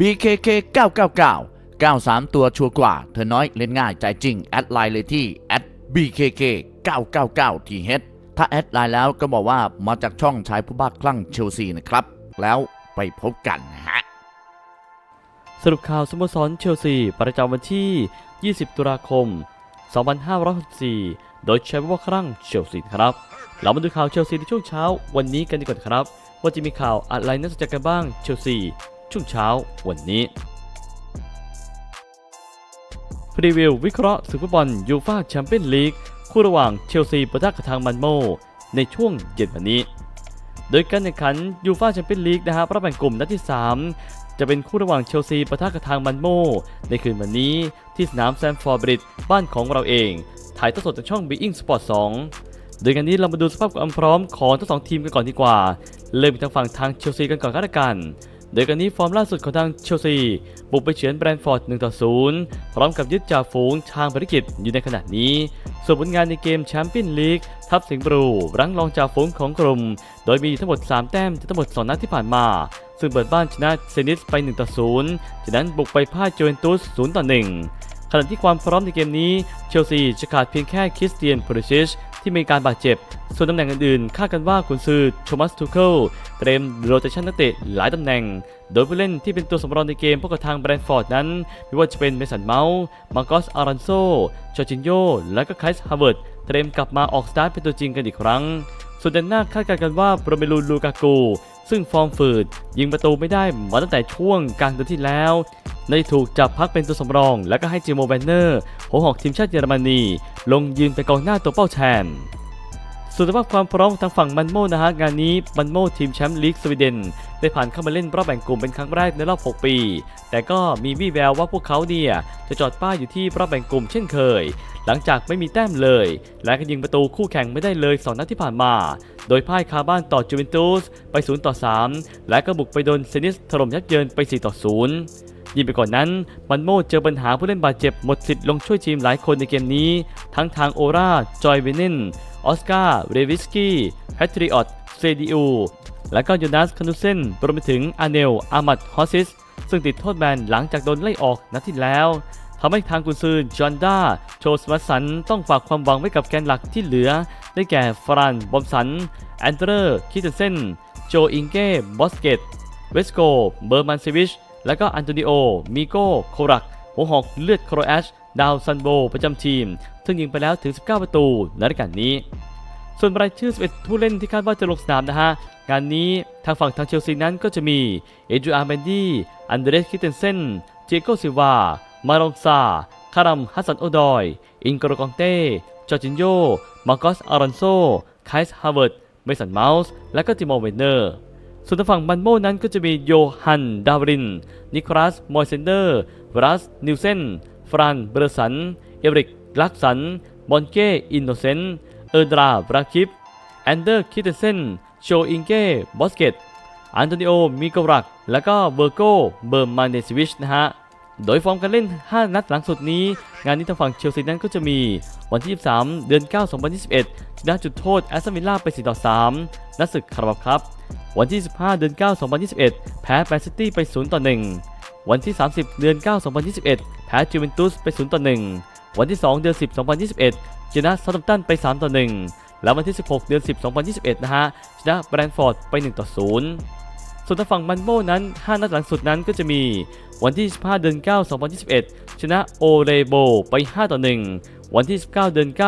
BKK 999 93 ตัวชัวร์กว่า เธอน้อยเล่นง่ายใจจริง แอดไลน์เลยที่ @BKK 999 TH ถ้าแอดไลน์แล้วก็บอกว่ามาจากช่องชายผู้บ้าคลั่งเชลซีนะครับ แล้วไปพบกันฮะ สรุปข่าวสโมสรเชลซี ประจำวันที่ 20 ตุลาคม 2564 โดยใช้ว่าครั้งเชลซีครับ เรามาดูข่าวเชลซีในช่วงเช้า วันนี้กันดีกว่าครับ ว่าจะมีข่าวอะไรน่าสนใจกันบ้างเชลซี ช่วงเช้าวันนี้พรีวิววิเคราะห์ศึกฟุตบอลยูฟ่าแชมเปี้ยนลีกคู่ระหว่างเชลซีปะทะกับทางมันโม ในช่วงเย็นวันนี้ โดยการแข่งขันยูฟ่าแชมเปี้ยนลีกนะฮะรอบแบ่งกลุ่มนัดที่ 3 จะเป็นคู่ระหว่างเชลซีปะทะกับทางมันโม ในคืนวันนี้ที่สนามแซมฟอร์บริดบ้านของเราเอง ถ่ายทอดสดจากช่อง Being Sport 2โดยกันนี้เรามาดูสภาพความพร้อมของทั้งสองทีมกันก่อนดีกว่า เริ่มจากฝั่งทางเชลซีกันก่อนก็แล้วกัน โดยกันนี้ฟอร์มล่าสุดของทางเชลซี บุกไปเฉือนแบรนด์ฟอร์ด1ต่อ0พร้อมกับยึดจ่าฝูงทางภารกิจอยู่ในขณะนี้ ส่วนผลงานในเกมแชมเปี้ยนลีกทัพสิงห์บรูรั้งรองจ่าฝูงของกลุ่ม โดยมีทั้งหมด 3 แต้มจากทั้งหมด 2 นัดที่ผ่านมา ซึ่งเปิดบ้านชนะเซนิสไป1ต่อ0จากนั้นบุกไปพ่ายโจเวนตุส0ต่อ1 ขณะที่ความพร้อมในเกมนี้เชลซีจะขาดเพียงแค่คริสเตียนโพลิชิชที่มีการบาดเจ็บ ส่วนตำแหน่งอื่นๆ คาดกันว่ากุนซือโทมัสทูเคิลเตรียมโรเตชันนักเตะหลายตำแหน่ง โดยผู้เล่นที่เป็นตัวสำรองในเกมพวกกับทางแบรนท์ฟอร์ดนั้น ไม่ว่าจะเป็นเมสันเมาส์มาร์กอสอารันโซจอร์จินโยและก็ไคส์ฮาร์เวิร์ดเตรียมกลับมาออกสตาร์ทเป็นตัวจริงกันอีกครั้ง ส่วนด้านหน้าคาดการณ์กันว่าโปรเมลูลูกากูซึ่งฟอร์มฝืดยิงประตูไม่ได้มาตั้งแต่ช่วงกลางเดือนที่แล้ว ได้ถูกจับพักเป็นตัวสำรอง แล้วก็ให้จิโมแวนเนอร์หัวหอกทีมชาติเยอรมนี ลงยืนเป็นกองหน้าตัวเป้าแทนส่วนสภาพความพร้อมทางฝั่งมันโมนะฮะงานนี้มันโมทีมแชมป์ลีกสวีเดน ได้ผ่านเข้ามาเล่นรอบแบ่งกลุ่มเป็นครั้งแรกในรอบ 6 ปี แต่ก็มีวี่แววว่าพวกเขาเนี่ยจะจอดป้ายอยู่ที่รอบแบ่งกลุ่มเช่นเคย หลังจากไม่มีแต้มเลย และก็ยิงประตูคู่แข่งไม่ได้เลย 2 นัดที่ผ่านมา โดยพ่ายคาบ้านต่อจูเวนตุสไป 0 ต่อ 3 และก็บุกไปโดนเซนิสถล่มยับเยินไป 4 ต่อ 0 ยิ่งไปกว่านนั้นมันโมเจอปัญหาผู้เล่นบาดเจ็บหมดสิทธิ์ลงช่วยทีมหลายคนในเกมนี้ ทั้งทางโอราจอยเวเนนออสการ์ เรวิสกี้แพทริออตเซดิอูและก็ยูนัสคานุเซนรวมไปถึงอาเนล อามัด ฮอสซิส ซึ่งติดโทษแบนหลังจากโดนไล่ออกนัดที่แล้วทำให้ทางกุนซือจอห์นด้า โชสมัสสัน ต้องฝากความหวังไว้กับแกนหลักที่เหลือ ได้แก่ฟราน บอมสัน แอนเดอร์ คิเทนเซน โจอิงเก้ บอสเกต เวสโก เบอร์มันเซวิช และก็อันโตนิโอ มิโกโครัก หัวหอกเลือดโครแอช ดาวซันโบ ประจำทีม ซึ่งยิงไปแล้วถึง 19 ประตูในรายการนี้ ส่วนรายชื่อ 11 ผู้เล่นที่คาดว่าจะลงสนามนะฮะ งานนี้ทางฝั่งทางเชลซีนั้นก็จะมี เอจูอาร์เบนดี้ อันเดรส คิเทนเซน เจโกซิวา มาลองซา คารัม ฮัสซันโอดอย อิงโกรกองเต้ จอร์จินโย มาร์กอส อารันโซ ไคส์ ฮาร์เวิร์ด เมสัน เมาส์ และก็ติโมเวนเนอร์ ส่วนทางฝั่งมันโมนั้นก็จะมีโยฮัน ดาวริน นิคลัส มอยเซนเดอร์วรัส นิวเซน ฟรานเบอร์สัน เอริก ลักสัน บอนเก้ อินโนเซนต์เออร์ดราบราคิป แอนเดอร์ คิเทเซน โชอิงเก้ บอสเกต อันโตนิโอ มิโกรัก แล้วก็เบอร์โก เบอร์มานเดสวิชนะฮะ โดยฟอร์มการเล่น 5 นัดหลังสุดนี้ งานนี้ทางฝั่งเชลซีนั้นก็จะมีวันที่ 23 เดือน 9 2021ชนะจุดโทษแอสตันวิลล่าไป4ต่อ3นัดศึกคาราบครับ วันที่ 15 เดือน 9 2021 แพ้แมนซิตี้ไป 0 ต่อ 1 วันที่ 30 เดือน 9 2021 แพ้จูเวนตุสไป 0 ต่อ 1 วันที่ 2 เดือน 10 2021 ชนะซาตัมตันไป 3 ต่อ 1 แล้ววันที่ 16 เดือน 10 2021 นะฮะ ชนะแบรนท์ฟอร์ดไป 1 ต่อ 0 ส่วนทางฝั่งมันโมนั้น 5 นัดหลังสุดนั้นก็จะมี วันที่ 15 เดือน 9 2021 ชนะโอเรโบไป 5 ต่อ 1 วันที่ 19 เดือน 9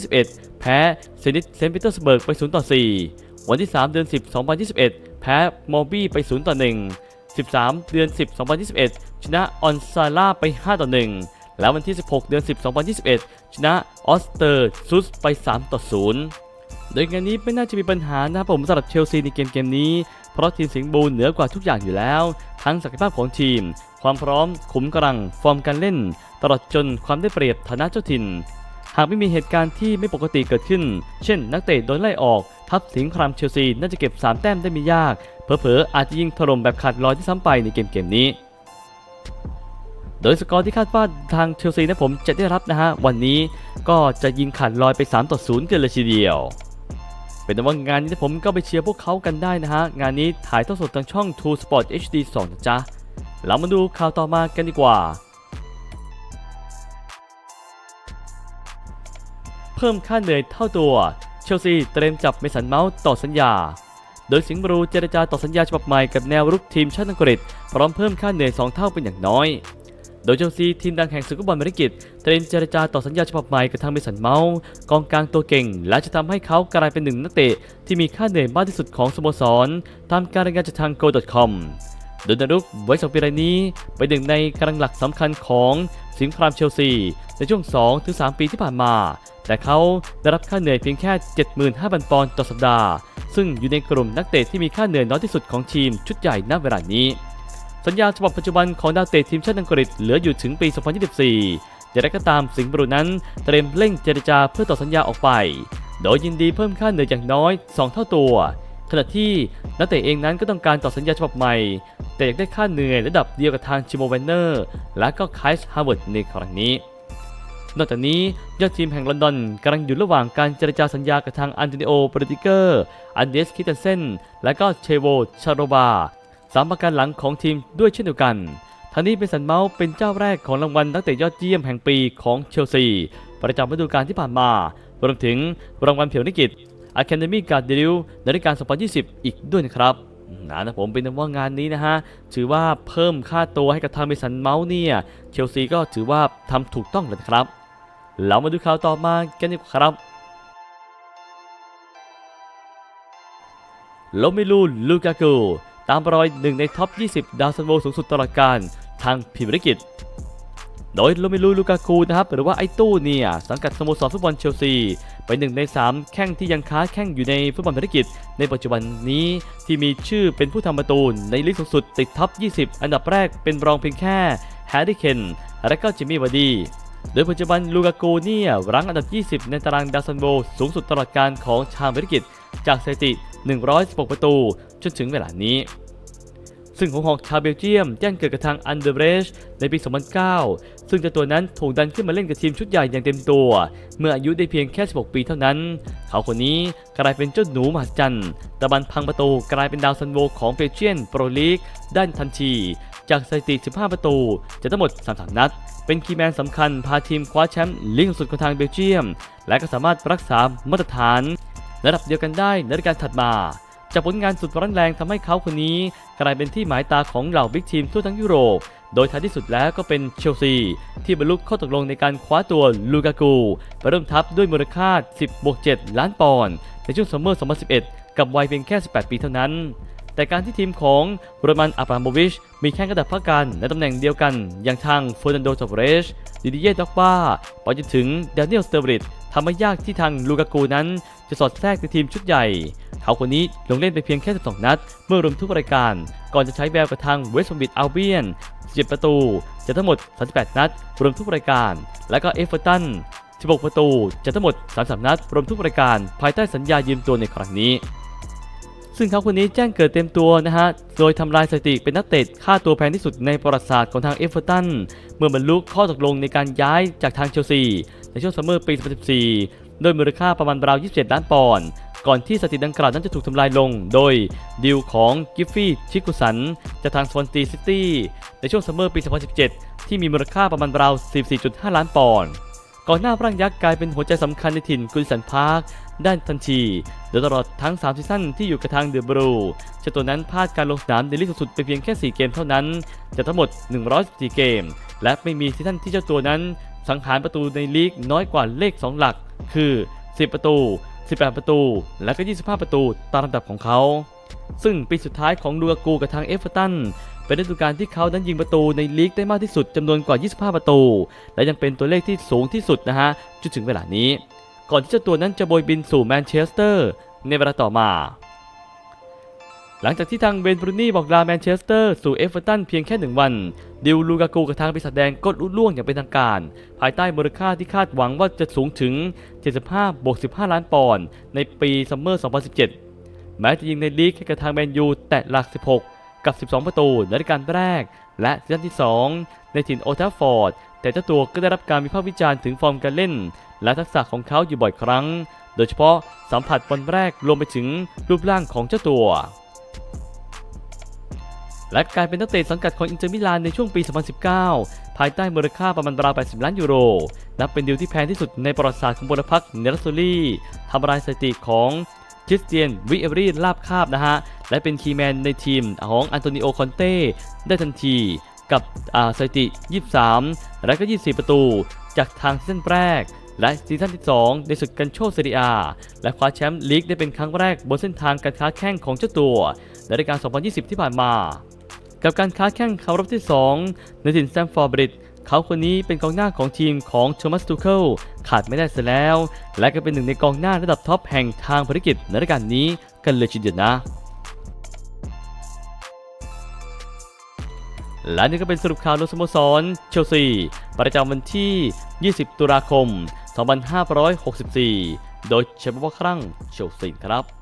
2021 แพ้เซนิตเซนต์ปีเตอร์สเบิร์กไป 0 ต่อ 4 วันที่ 3 เดือน 10 2021 แพ้มอบี้ไป 0 ต่อ 1 13 เดือน 10 2021 ชนะออนซาร่าไป 5 ต่อ 1 แล้ววันที่ 16 เดือน 10 2021 ชนะออสเตอร์ซุสไป 3 ต่อ 0 โดยงานนี้ไม่น่าจะมีปัญหานะครับผมสำหรับเชลซีในเกมเกมนี้ เพราะทีมสิงห์บูเหนือกว่าทุกอย่างอยู่แล้ว ทั้งศักยภาพของทีม ความพร้อม ขุมกำลัง ฟอร์มการเล่น ตลอดจนความได้เปรียบฐานะเจ้าถิ่น หากไม่มีเหตุการณ์ที่ไม่ปกติเกิดขึ้น เช่น นักเตะโดนไล่ออก ทัพสิงห์ครามเชลซีน่าจะเก็บ 3 แต้มได้ไม่ยาก เผลอๆอาจจะยิงถล่มแบบขาดลอยที่ซ้ำไปในเกมเกมนี้ โดยสกอร์ที่คาดว่าทางเชลซีนะผมจะได้รับนะฮะวันนี้ก็จะยิงขาดลอยไป3ต่อ0กันเลยทีเดียวเป็นแต่ว่างานนี้ผมก็ไปเชียร์พวกเขากันได้นะฮะ งานนี้ถ่ายทอดสดทางช่อง True Sport HD 2นะจ๊ะเรามาดูข่าวต่อมากันดีกว่า เพิ่มค่าเหนื่อยเท่าตัว เชลซีเตรียมจับเมสันเมาส์ต่อสัญญา โดยสิงห์บรูเจรจาต่อสัญญาฉบับใหม่กับแนวรุกทีมชาติอังกฤษพร้อมเพิ่มค่าเหนื่อย 2 เท่าเป็นอย่างน้อย โดยเชลซีทีมดังแห่งศึกฟุตบอลเมริกิตเตรียมเจรจาต่อสัญญาฉบับใหม่กับทางเมสันเมาส์กองกลางตัวเก่ง และจะทำให้เขากลายเป็นหนึ่งนักเตะที่มีค่าเหนื่อยมากที่สุดของสโมสรตามการรายงานจากทาง go.com โดยนารุกไว้สองปีรายนี้เป็นหนึ่งในกำลังหลักสำคัญของสิงห์ครามเชลซี ในช่วง 2-3 ปีที่ผ่านมา แต่เขาได้รับค่าเหนื่อยเพียงแค่ 75,000 ปอนด์ต่อสัปดาห์ ซึ่งอยู่ในกลุ่มนักเตะที่มีค่าเหนื่อยน้อยที่สุดของทีมชุดใหญ่ณเวลานี้ สัญญาฉบับปัจจุบันของดาวเตะทีมชาติอังกฤษเหลืออยู่ถึงปี 2024อย่างไรก็ตามสิงห์บรูนั้นเตรียมเร่งเจรจาเพื่อต่อสัญญาออกไป โดยยินดีเพิ่มค่าเหนื่อยอย่างน้อย 2 เท่าตัว ขณะที่นักเตะเองนั้นก็ต้องการต่อสัญญาฉบับใหม่ แต่อยากได้ค่าเหนื่อยระดับเดียวกับทางชิโมเวนเนอร์และก็ไคส์ฮาร์วาร์ดในครั้งนี้ นอกจากนี้ยอดทีมแห่งลอนดอนกำลังอยู่ระหว่างการเจรจาสัญญากับทางอันโตนิโอปรติเกอร์อันเดสคิเตนเซนและก็เชโวชาโรบาสามประการหลังของทีมด้วยเช่นเดียวกันทางนี้เป็นสันเมาส์เป็นเจ้าแรกของรางวัลนักเตะยอดเยี่ยมแห่งปีของเชลซี ประจำฤดูกาลที่ผ่านมารวมถึงรางวัลเพียวนิกิต Academy Guard d e l ในฤดูกาล 2020 อีกด้วยนะครับนะนะผมเป็นว่างานนี้นะฮะ ถือว่าเพิ่มค่าตัวให้กับทางเมสันเมาส์เนี่ย เชลซีก็ถือว่าทำถูกต้องเลยครับ เรามาดูข่าวต่อมากันดีกว่าครับโลมิลูลูกากูตามรอยหนึ่งในท็อป 20 ดาวซันโวสูงสุดตลอดการทางพิมพ์ริกิต โดยโลมิลูลูกากูนะครับหรือว่าไอตู้เนี่ยสังกัดสโมสรฟุตบอลเชลซีเป็นหนึ่งใน 3 แข้งที่ยังค้าแข้งอยู่ในฟุตบอลภารกิจ ในปัจจุบันนี้ที่มีชื่อเป็นผู้ทำประตูในลีกสูงสุดติดท็อป 20 อันดับแรกเป็นรองเพียงแค่แฮร์รี่เคนและก็จิมมี่วาดีโดยปัจจุบันลูกากูเนี่ยรั้งอันดับ 20 ในตารางดาวซันโวสูงสุดตลอดการของชาวภารกิจจากสถิติ 116 ประตู จนถึงเวลานี้ ซึ่งของหอกชาวเบลเยียมแจ้งเกิดกับทางอันเดอร์เบรชในปี 2009 ซึ่งเจ้าตัวนั้นถูกดันขึ้นมาเล่นกับทีมชุดใหญ่อย่างเต็มตัว เมื่ออายุได้เพียงแค่ 16 ปีเท่านั้น เขาคนนี้กลายเป็นเจ้าหนูมหัศจรรย์ตะบันพังประตูกลายเป็นดาวซันโวของเบลเจียนโปรลีกด้านทันที จากสถิติ 15 ประตูจากทั้งหมด 33 นัด เป็นคีย์แมนสำคัญพาทีมคว้าแชมป์ลีกสูงสุดของทางเบลเยียม และก็สามารถรักษามาตรฐานระดับเดียวกันได้ในฤดูกาลถัดมา จากผลงานสุดร้อนแรงทำให้เขาคนนี้ กลายเป็นที่หมายตาของเหล่าบิ๊กทีมทั่วทั้งยุโรป โดยท้ายที่สุดแล้วก็เป็นเชลซี ที่บรรลุข้อตกลงในการคว้าตัวลูกากูไปเริ่มทัพด้วยมูลค่า 10บวก7ล้านปอนด์ในช่วงซัมเมอร์ 2011 กับวัยเพียงแค่ 18 ปีเท่านั้นแต่การที่ทีมของโรมันอับราโมวิช มีแข้งกระดับพักกันในตำแหน่งเดียวกัน อย่างทางเฟอร์นันโดตอบเรสดิดิเย่ด็อกบ้าไปจนถึงเดนิเอลสเตอร์บริด ทำให้ยากที่ทางลูกากูนั้น จะสอดแทรกในทีมชุดใหญ่ เขาคนนี้ลงเล่นไปเพียงแค่ 12 นัด เมื่อรวมทุกรายการ ก่อนจะใช้แววกับทางเวสต์บอมบิดอัลเบียน17ประตูจากทั้งหมด 38 นัด รวมทุกรายการ และก็เอฟเวอร์ตัน16 ประตูจากทั้งหมด 33 นัด รวมทุกรายการ ภายใต้สัญญายืมตัวในครั้งนี้ซึ่งเขาคนนี้แจ้งเกิดเต็มตัวนะฮะ โดยทำลายสถิติเป็นนักเตะค่าตัวแพงที่สุดในประวัติศาสตร์ของทางเอฟเวอร์ตัน เมื่อบรรลุข้อตกลงในการย้ายจากทางเชลซี ในช่วงซัมเมอร์ปี 2014 โดยมูลค่าประมาณราว 27 ล้านปอนด์ ก่อนที่สถิติดังกล่าวนั้นจะถูกทำลายลง โดยดีลของกิฟฟี่ชิกุสันจากทางสวอนตีซิตี้ในช่วงซัมเมอร์ปี 2017 ที่มีมูลค่าประมาณราว 14.5 ล้านปอนด์ก่อนหน้าร่างยักษ์กลายเป็นหัวใจสำคัญในถิ่นกุนสันพาร์คด้านทันทีโดยตลอดทั้ง 3 ซีซั่นที่อยู่กับทางเดอะบรูเจ้าตัวนั้นพลาดการลงสนามในลีกสุดไปเพียงแค่ 4 เกมเท่านั้นจากทั้งหมด 114 เกม และไม่มีซีซั่นที่เจ้าตัวนั้น สังหารประตูในลีกน้อยกว่าเลข 2 หลัก คือ 10 ประตู 18 ประตู และก็ 25 ประตูตามลำดับของเขา ซึ่งปีสุดท้ายของลูกากูกับทางเอฟเวอร์ตันเป็นฤดูกาลที่เขานั้นยิงประตูในลีกได้มากที่สุดจำนวนกว่า 25 ประตู และยังเป็นตัวเลขที่สูงที่สุดนะฮะจนถึงเวลานี้ ก่อนที่เจ้าตัวนั้นจะโบยบินสู่แมนเชสเตอร์ในเวลาต่อมา หลังจากที่ทางเวนบรูนี่บอกลาแมนเชสเตอร์สู่เอฟเวอร์ตันเพียงแค่หนึ่งวัน ดิวลูกากูกับทางปีศาจแดงก็ลุล่วงอย่างเป็นทางการ ภายใต้มูลค่าที่คาดหวังว่าจะสูงถึง 75บวก15 ล้านปอนด์ในปีซัมเมอร์ 2017 แม้จะยิงในลีกให้กับทางแมนยูแตะหลัก 16 กับ 12 ประตูในฤดูกาลแรก และซีซั่นที่ 2 ในถิ่นโอทัฟฟอร์ด แต่เจ้าตัวก็ได้รับการวิพากษ์วิจารณ์ถึงฟอร์มการเล่น และทักษะของเขาอยู่บ่อยครั้ง โดยเฉพาะสัมผัสบอลแรกรวมไปถึงรูปร่างของเจ้าตัว และกลายเป็นนักเตะสังกัดของอินเตอร์มิลานในช่วงปี 2019 ภายใต้มูลค่าประมาณราว 80 ล้านยูโร นับเป็นดีลที่แพงที่สุดในประวัติศาสตร์ของบุรพักเนรัสโซลีทำลายสถิติของคริสเตียนวิเออรีลาบคาบนะฮะ และเป็นคีย์แมนในทีมของอันโตนิโอคอนเต้ได้ทันทีกับสถิติ 23 และก็ 24 ประตู จากทางซีซั่นแรก และซีซั่นที่ 2 ในศึกกันโชเซเรียและคว้าแชมป์ลีกได้เป็นครั้งแรกบนเส้นทางการค้าแข่งของเจ้าตัว ในรายการ 2020 ที่ผ่านมา กับการค้าแข่งครั้งรอบที่ 2 ในถิ่นแซมฟอร์บริดเขาคนนี้เป็นกองหน้าของทีมของโทมัสทูเคิลขาดไม่ได้เสียแล้ว และก็เป็นหนึ่งในกองหน้าระดับท็อปแห่งทางภารกิจในรายการนี้กันเลยทีเดียวนะและนี่ก็เป็นสรุปข่าวลงสโมสรเชลซี ประจำวันที่ 20 ตุลาคม 2564 โดยเชฟบอครั้งเชลซีครับ